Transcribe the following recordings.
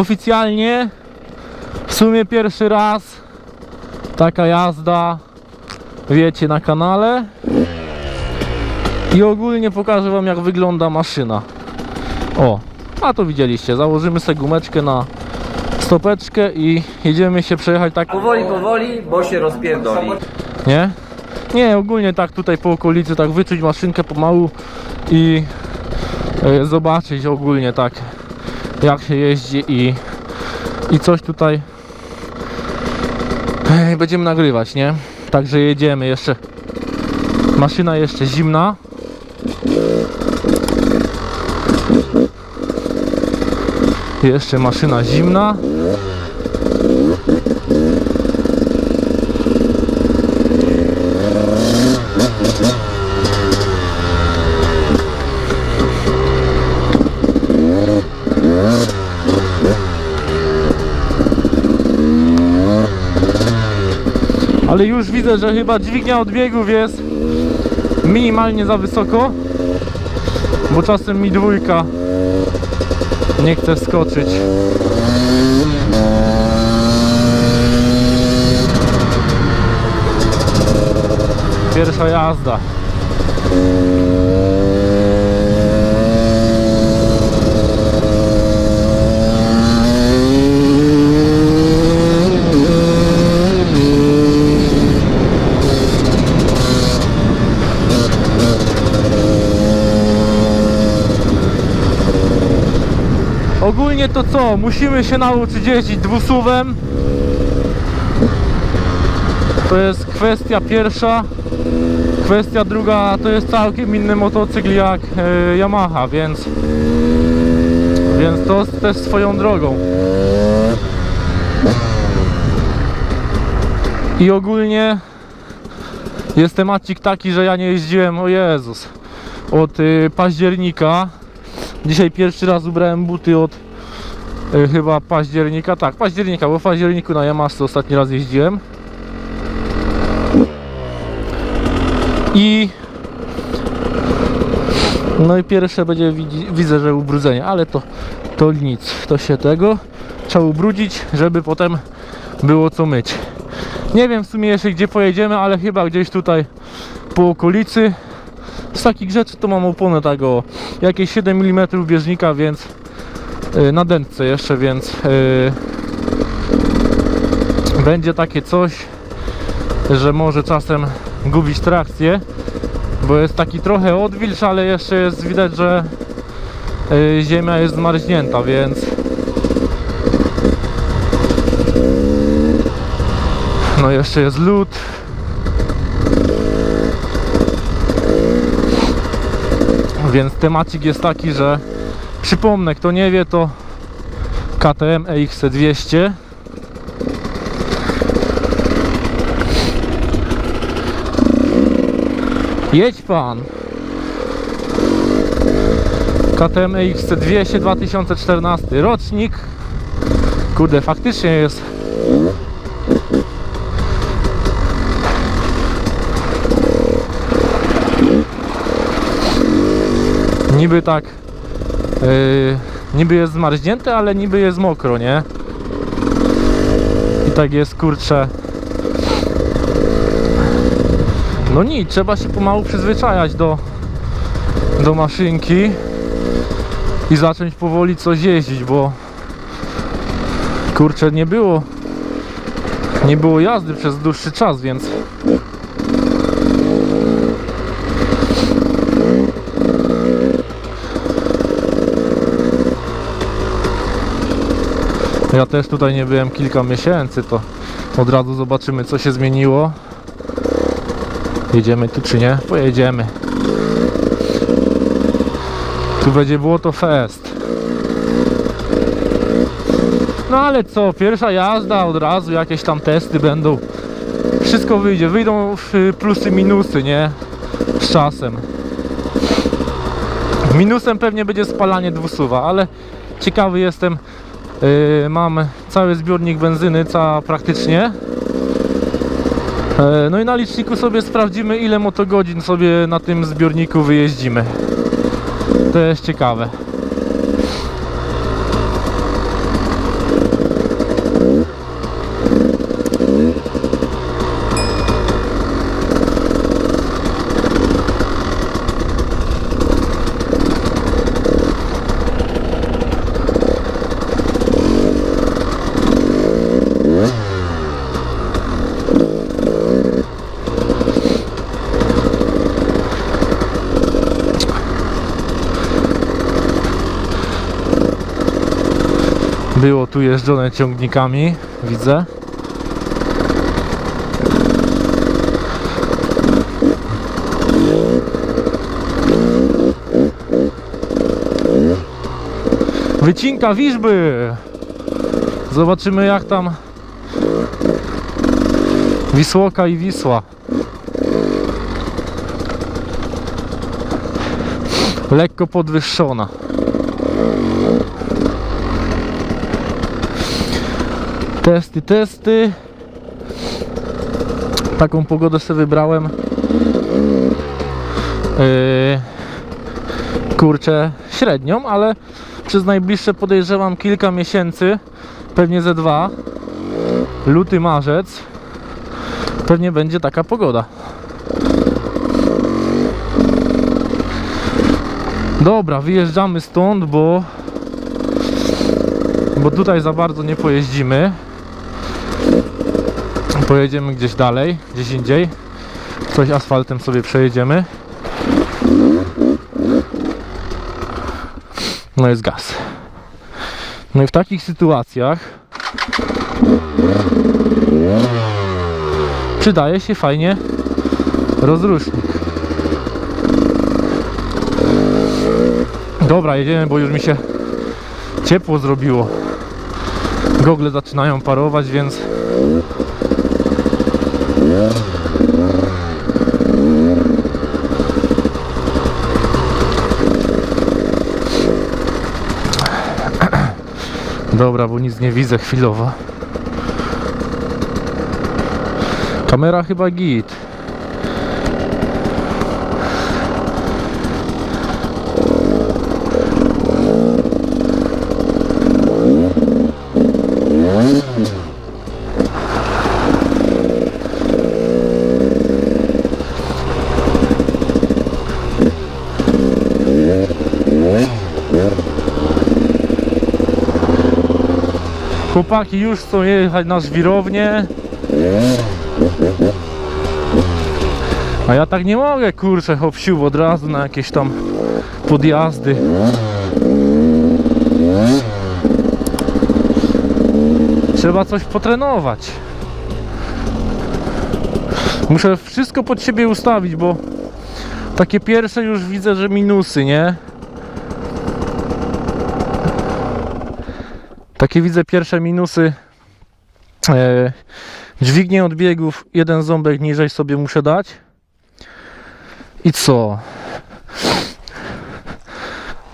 Oficjalnie w sumie pierwszy raz taka jazda wiecie na kanale i ogólnie pokażę wam jak wygląda maszyna o, a to widzieliście założymy sobie gumeczkę na stopeczkę i jedziemy się przejechać tak Powoli, powoli, bo się rozpierdoli. nie? Nie, ogólnie tak tutaj po okolicy, tak wyczuć maszynkę pomału i e, zobaczyć ogólnie tak jak się jeździ i, i coś tutaj będziemy nagrywać, nie? Także jedziemy jeszcze. Maszyna jeszcze zimna. Jeszcze maszyna zimna. Ale już widzę, że chyba dźwignia odbiegów jest minimalnie za wysoko. Bo czasem mi dwójka nie chce skoczyć. Pierwsza jazda. Ogólnie to co? Musimy się nauczyć jeździć dwusuwem. To jest kwestia pierwsza. Kwestia druga to jest całkiem inny motocykl jak e, Yamaha, więc więc to też swoją drogą. I ogólnie jest temacik taki, że ja nie jeździłem, o Jezus, od y, października. Dzisiaj pierwszy raz ubrałem buty od y, chyba października, tak, października, bo w październiku na Yamaha ostatni raz jeździłem. I no i pierwsze będzie widzę, że ubrudzenie, ale to to nic, to się tego trzeba ubrudzić, żeby potem było co myć. Nie wiem w sumie jeszcze gdzie pojedziemy, ale chyba gdzieś tutaj po okolicy. Z takich rzeczy to mam oponę tego jakieś 7 mm bieżnika, więc yy, na dętce jeszcze, więc yy, będzie takie coś, że może czasem gubić trakcję, bo jest taki trochę odwilż, ale jeszcze jest widać, że yy, ziemia jest zmarznięta, więc no jeszcze jest lód. Więc temacik jest taki, że przypomnę, kto nie wie, to KTM EX200 Jedź pan. KTM EX200 2014 rocznik. Kurde, faktycznie jest niby tak yy, niby jest zmarznięte, ale niby jest mokro, nie? I tak jest kurcze no nic, trzeba się pomału przyzwyczajać do do maszynki i zacząć powoli coś jeździć, bo kurczę nie było nie było jazdy przez dłuższy czas, więc Ja też tutaj nie byłem kilka miesięcy, to od razu zobaczymy co się zmieniło. Jedziemy tu czy nie? Pojedziemy. Tu będzie było to fest. No ale co, pierwsza jazda od razu, jakieś tam testy będą. Wszystko wyjdzie, wyjdą y, plusy, minusy, nie? Z czasem. Minusem pewnie będzie spalanie dwusuwa, ale ciekawy jestem. Yy, mam cały zbiornik benzyny, cała praktycznie. Yy, no i na liczniku sobie sprawdzimy ile motogodzin sobie na tym zbiorniku wyjeździmy. To jest ciekawe. Było tu jeżdżone ciągnikami, widzę. Wycinka Wiżby! Zobaczymy jak tam Wisłoka i Wisła. Lekko podwyższona. Testy, testy. Taką pogodę sobie wybrałem. Yy, kurczę, średnią, ale przez najbliższe podejrzewam kilka miesięcy, pewnie ze dwa, luty, marzec, pewnie będzie taka pogoda. Dobra, wyjeżdżamy stąd, bo bo tutaj za bardzo nie pojeździmy. Pojedziemy gdzieś dalej, gdzieś indziej. Coś asfaltem sobie przejedziemy. No jest gaz. No i w takich sytuacjach przydaje się fajnie rozrusznik. Dobra, jedziemy, bo już mi się ciepło zrobiło. Gogle zaczynają parować, więc Dobra, bo nic nie widzę chwilowo. Kamera chyba git. Chłopaki już chcą jechać na żwirownię. A ja tak nie mogę, kurczę, hopsiu, od razu na jakieś tam podjazdy. Trzeba coś potrenować. Muszę wszystko pod siebie ustawić, bo takie pierwsze już widzę, że minusy, nie? Takie widzę pierwsze minusy. E, dźwignię odbiegów, jeden ząbek niżej sobie muszę dać. I co?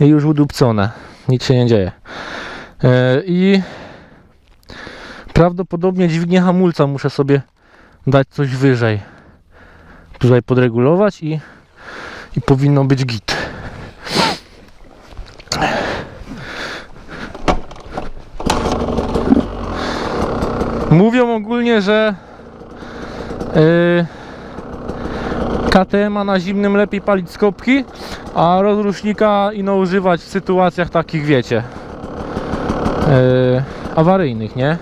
I już udupcone. Nic się nie dzieje. E, I prawdopodobnie dźwignię hamulca muszę sobie dać coś wyżej. Tutaj podregulować i, i powinno być git. Mówią ogólnie, że yy, KTM na zimnym lepiej palić skopki, a rozrusznika ino używać w sytuacjach takich, wiecie, yy, awaryjnych, nie?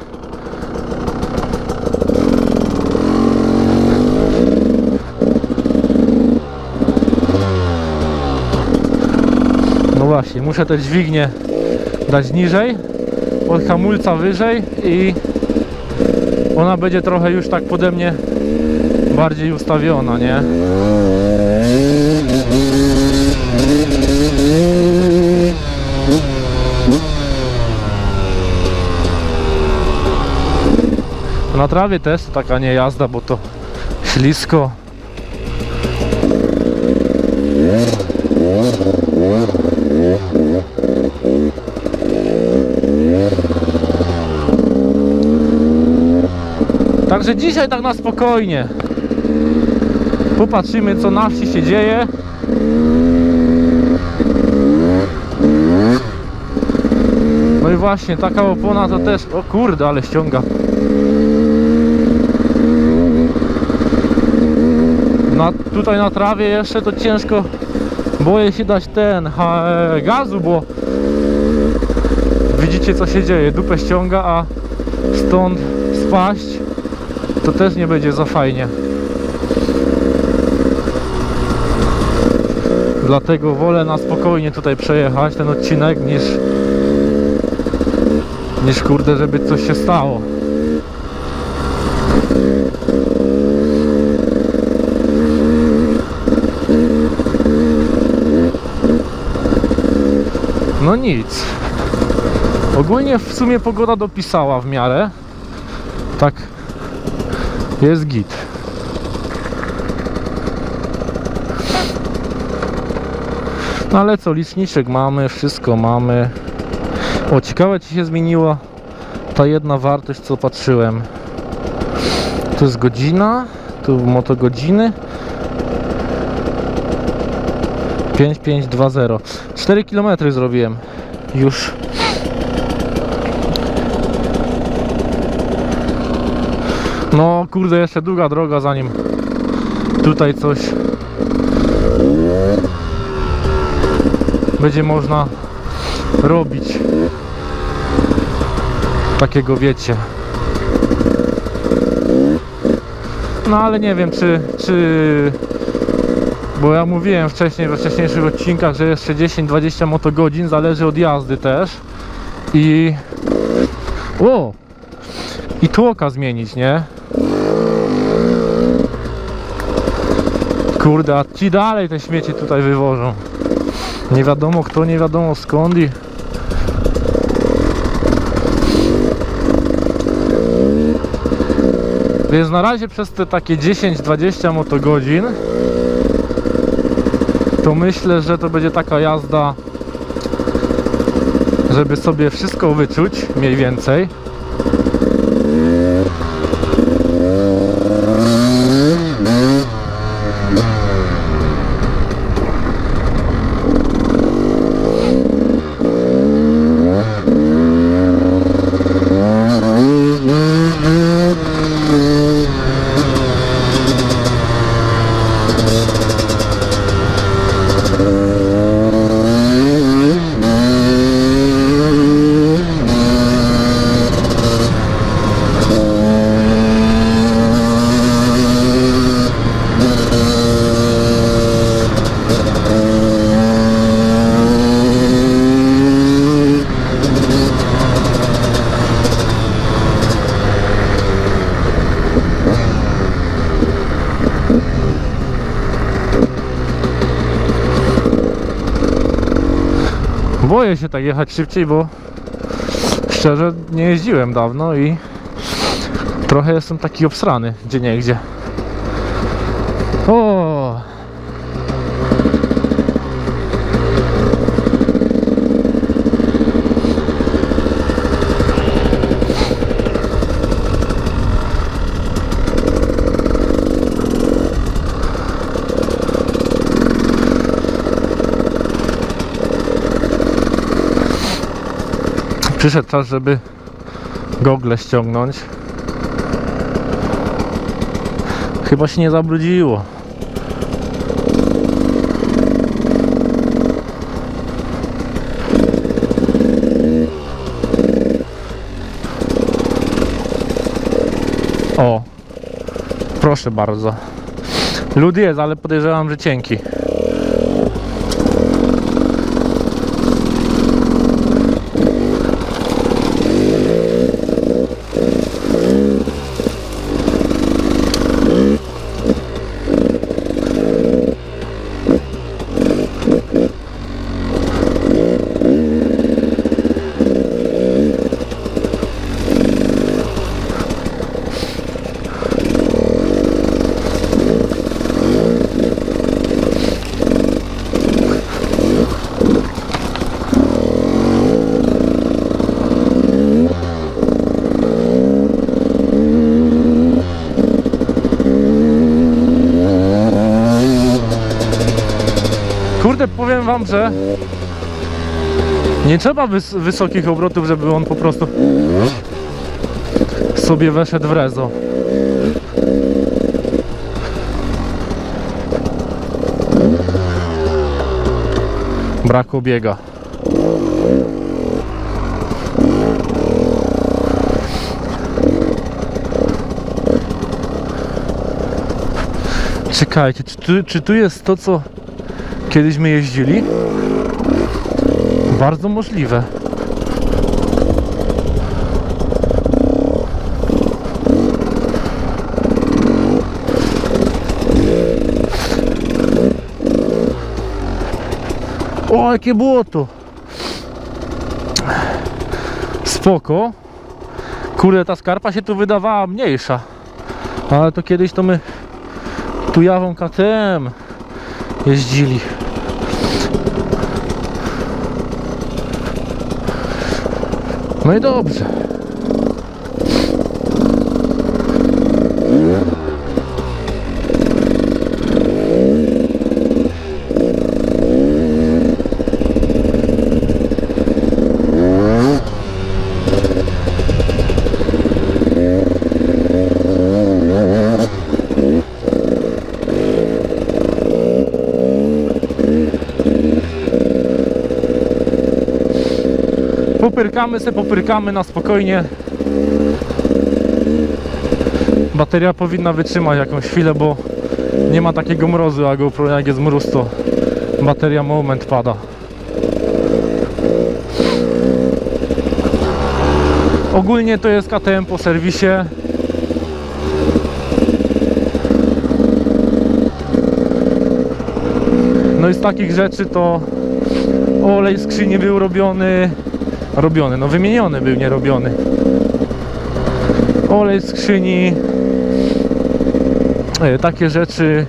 No właśnie, muszę te dźwignie dać niżej, od hamulca wyżej i ona będzie trochę już tak pode mnie bardziej ustawiona, nie? Na trawie też taka nie jazda, bo to ślisko. Także dzisiaj tak na spokojnie. Popatrzymy co na wsi się dzieje. No i właśnie, taka opona to też... O kurde, ale ściąga. Na, tutaj na trawie jeszcze to ciężko boję się dać ten ha, e, gazu, bo widzicie co się dzieje. Dupę ściąga, a stąd spaść to też nie będzie za fajnie. Dlatego wolę na spokojnie tutaj przejechać ten odcinek niż niż kurde, żeby coś się stało. No nic. Ogólnie w sumie pogoda dopisała w miarę. Tak. Jest git. No ale co, liczniczek mamy, wszystko mamy. O, ciekawe czy się zmieniła ta jedna wartość, co patrzyłem. Tu jest godzina, tu motogodziny. 5520. 4 km zrobiłem. Już. No kurde, jeszcze długa droga zanim tutaj coś będzie można robić. Takiego wiecie. No ale nie wiem czy, czy bo ja mówiłem wcześniej we wcześniejszych odcinkach, że jeszcze 10-20 motogodzin zależy od jazdy też. I o! I tłoka zmienić, nie? Kurde, a ci dalej te śmieci tutaj wywożą. Nie wiadomo kto, nie wiadomo skąd i... Więc na razie przez te takie 10-20 motogodzin to myślę, że to będzie taka jazda, żeby sobie wszystko wyczuć, mniej więcej. Boję się tak jechać szybciej, bo szczerze nie jeździłem dawno i trochę jestem taki obsrany gdzie nie gdzie. O! Przyszedł czas, żeby gogle ściągnąć. Chyba się nie zabrudziło. O, proszę bardzo. Lód jest, ale podejrzewam, że cienki. Kurde, powiem wam, że nie trzeba wys wysokich obrotów, żeby on po prostu sobie weszedł w rezo. Brak obiega. Czekajcie, czy tu, czy tu jest to, co kiedyśmy jeździli? Bardzo możliwe. O, jakie błoto! Spoko. Kurde, ta skarpa się tu wydawała mniejsza. Ale to kiedyś to my tu jawą KTM jeździli. No i dobrze. Popyrkamy se, popyrkamy na spokojnie. Bateria powinna wytrzymać jakąś chwilę, bo nie ma takiego mrozu, a GoPro jak jest mróz, to bateria moment pada. Ogólnie to jest KTM po serwisie. No i z takich rzeczy to olej skrzyni był robiony robiony, no wymieniony był, nie robiony. Olej z skrzyni. E, takie rzeczy.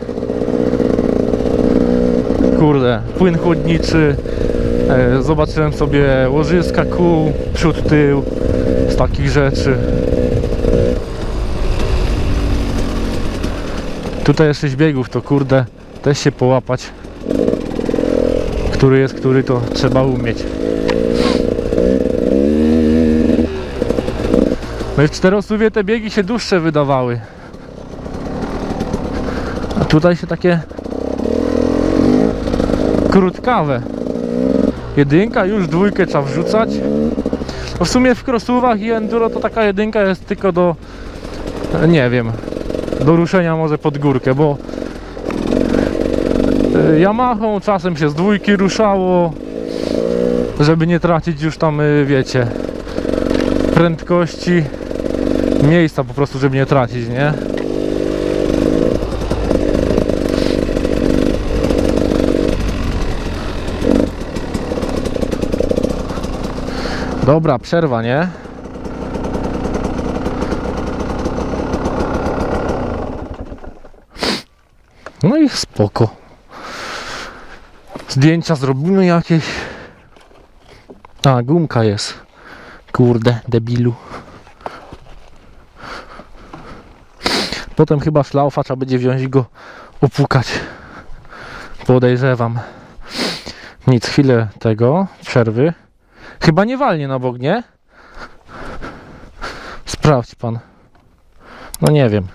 Kurde, płyn chłodniczy. E, zobaczyłem sobie łożyska kół, przód, tył. Z takich rzeczy. Tutaj jeszcze biegów to kurde też się połapać. Który jest który to trzeba umieć No i w czterosuwie te biegi się dłuższe wydawały. A tutaj się takie krótkawe. Jedynka, już dwójkę trzeba wrzucać. No w sumie w crossówach i enduro to taka jedynka jest tylko do nie wiem, do ruszenia może pod górkę, bo y, Yamahą czasem się z dwójki ruszało, żeby nie tracić już tam, y, wiecie, prędkości miejsca po prostu, żeby nie tracić, nie? Dobra, przerwa, nie? No i spoko. Zdjęcia zrobimy jakieś. A, gumka jest. Kurde, debilu. Potem chyba szlaufa trzeba będzie wziąć i go opłukać. Podejrzewam. Nic, chwilę tego, przerwy. Chyba nie walnie na bok, nie? Sprawdź pan. No nie wiem.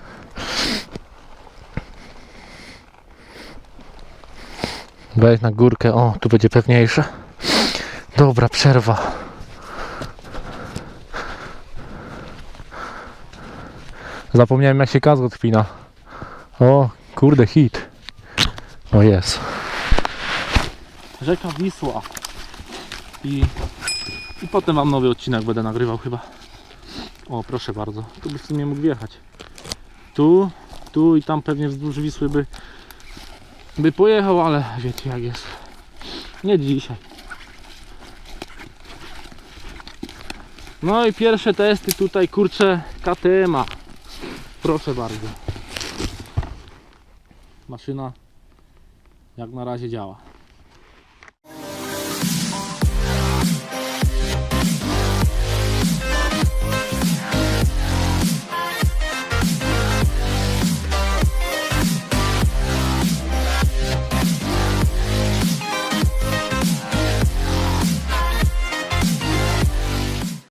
Wejdź na górkę. O, tu będzie pewniejsze. Dobra, przerwa. Zapomniałem jak się kask odpina. O, kurde, hit. O jest. Rzeka Wisła. I, I potem wam nowy odcinek będę nagrywał chyba. O, proszę bardzo. Tu by w sumie mógł wjechać. Tu, tu i tam pewnie wzdłuż Wisły by, by pojechał, ale wiecie jak jest. Nie dzisiaj. No i pierwsze testy tutaj, kurczę, KTM-a. Proszę bardzo. Maszyna jak na razie działa.